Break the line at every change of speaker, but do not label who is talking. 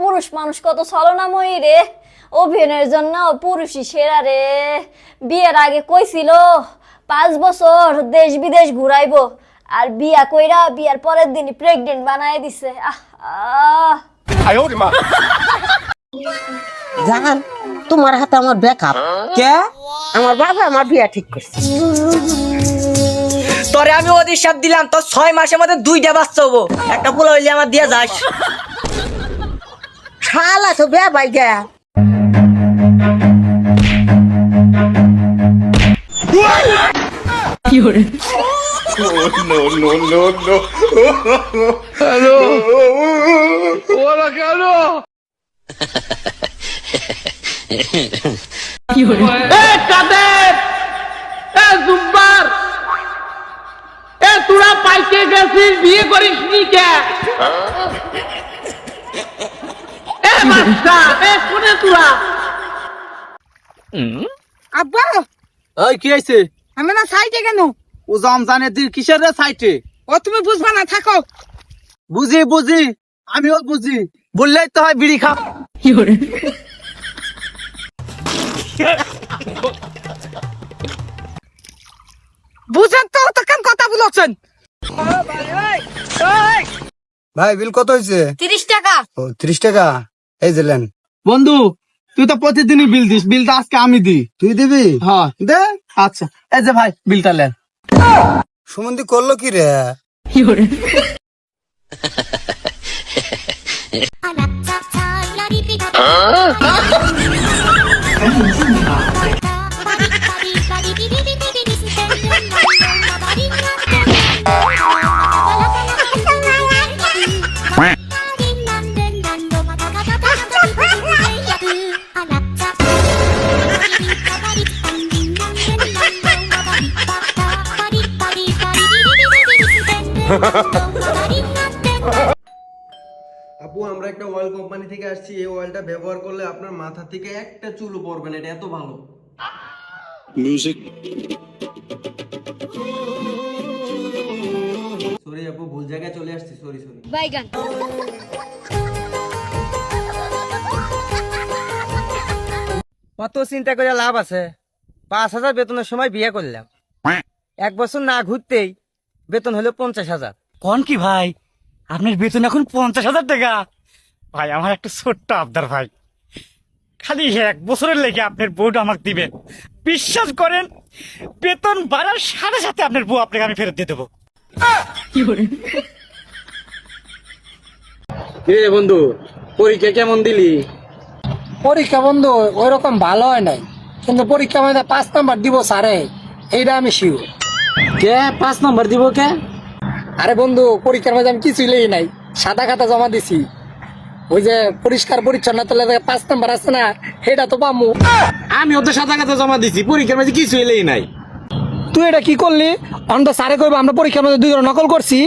পুরুষ মানুষ কত ছলনাময়ী রে। অভিনয়ের জন্য পুরুষই সেরা রে। বিয়ের আগে কইছিল পাঁচ বছর দেশ বিদেশ ঘুরাইবো। আর বিয়া কইরা বিয়ার পরের দিনই প্রেগনেন্ট বানায় দিছে। আহ আহ।
জান তোমার হাতে আমার ব্যাকআপ
কে?
আমার বাবা আমার বিয়া ঠিক করছে।
তোরে আমি অধিশাপ দিলাম তোর ছয় মাসের মধ্যে দুইটা বাচ্চা হব। একটা পোলা হইলে আমার দিয়ে যাস।
শালা তো বিয়া বাই গা
এ কাদের এ জুব্বার, এ তোরা পাইকে গেছিস, বিয়ে করিস নি কে এ বাচ্চা এ কোনে তোরা
আব্বা
ওই কি হয়েছে
আমি না সাইটে কেন?
ও জানে তুই কিসের রে সাইটে?
ও তুমি বুঝবা না থাকো।
বুঝি বুঝি আমিও বুঝি। বললেই তো হয় বিড়ি খা
বুঝেন তো তো কেন কথা বলছেন?
ভাই বিল কত হয়েছে
তিরিশ টাকা।
ও ত্রিশ টাকা? এই দিলেন
বন্ধু তুই তো প্রতিদিনই বিল দিস বিলটা আজকে আমি দিই।
তুই দিবি?
হ্যাঁ।
দে
আচ্ছা। এই যে ভাই বিলটা লেন।
সুমন্দি করল কি রে?
আপু আমরা একটা অয়েল কোম্পানি থেকে আসছি। এই অয়েলটা ব্যবহার করলে আপনার মাথা থেকে একটা চুলও পড়বে না এটা এত ভালো। মিউজিক সরি আপু ভুল জায়গায় চলে আসছি সরি সরি
বাইগান
কত চিন্তা করে লাভ আছে? পাঁচ হাজার বেতনের সময় বিয়ে করলাম। এক বছর না ঘুরতেই বেতন হলো পঞ্চাশ হাজার।
কোন কি ভাই? আপনার বেতন এখন পঞ্চাশ হাজার টাকা। ভাই আমার একটা ছোট্ট আবদার ভাই। খালি এক বছরের লেগে আপনার বউটা আমাকে দিবেন বিশ্বাস করেন বেতন বাড়ার সাথে সাথে আপনার বউ আপনাকে আমি ফেরত দিয়ে দেবো।
এ বন্ধু পরীক্ষা কেমন দিলি?
পরীক্ষা বন্ধু ওই রকম ভালো হয় নাই। কিন্তু পরীক্ষা মধ্যে পাঁচ নাম্বার দিব স্যারে এইটা আমি শিওর
কে? পাঁচ নম্বর দিব কে?
আরে বন্ধু পরীক্ষার মাঝে আমি কিছুই লেই নাই। সাদা খাতা জমা দিছি। ওই যে পরিষ্কার পরিচ্ছন্ন তোলে পাঁচ নম্বর আছে না সেটা তো পামু।
আমি ওদের সাদা খাতা জমা দিছি পরীক্ষার মাঝে কিছুই এলেই নাই।
তুই এটা কি করলি? অন্ত স্যারে কইবা আমরা পরীক্ষার মাঝে দুইজন নকল করছি।